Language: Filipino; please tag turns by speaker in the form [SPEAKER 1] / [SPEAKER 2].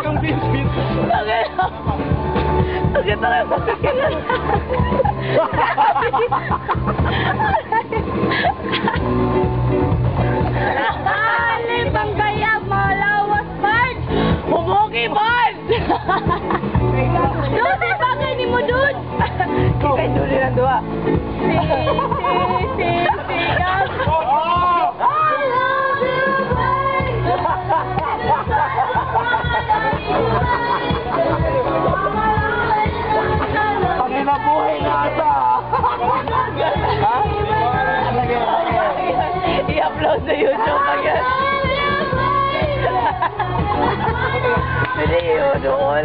[SPEAKER 1] Yung biscuit.
[SPEAKER 2] Okay. Okay, tayo mo. Alin bang kaya malawas man? Humugi man! Dude, bagay ni mo, dude! Kaya dude na duwa. Videojoke again. Video doll.